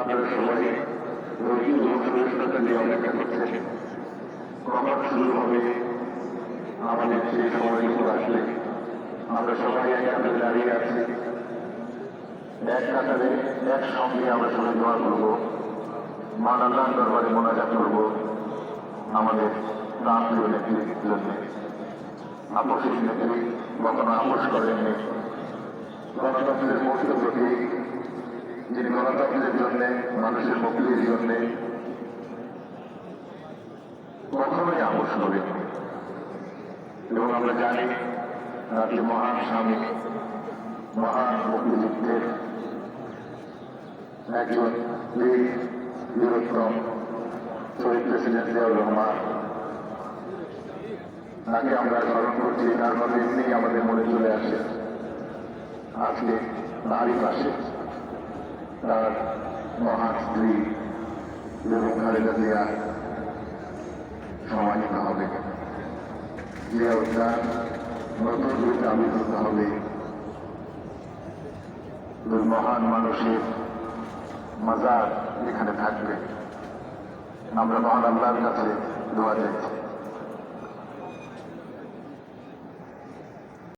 আপনারা সবাই ও সুস্থতা নিয়ে অপেক্ষা করছেন কখন শুরু হবে। আমাদের সেই সময়টুকু আসলে। আমরা সবাই একান্তে দাঁড়িয়ে আছি। এক কাতারে একসঙ্গে আমরা সবাই দোয়া করব। মান আল্লাহ দরবারে মোনাজাত করব। আমাদের প্রান্তীয় নেত্রীর জন্য আপসের নেত্রী কখনো আপোষ করেননি। গণতন্ত্রের মূর্ত প্রতীক যিনি গণতন্ত্রের জন্য, মানুষের মুক্তির জন্য কখনোই আপোষ করেননি এবং আমরা জানি, রাজ্য মহান স্বামী, মহান মুক্তিযুদ্ধের একজন বীর, বীরোত্তম, শহীদ প্রেসিডেন্ট জিয়াউর রহমান। তাকে আমরা স্মরণ করছি, তার কথা এমনি আমাদের মনে চলে আসে। আজকে তারই পাশে। তার মহান স্ত্রী খালেদা জিয়া সম্মানিত হবে। জিয়া উদ্যান নতুন রূপে আবির্ভূত হবে। মহান মানুষের মাজার এখানে থাকবে। আমরা মহান আল্লাহর কাছে দোয়া চাইছি।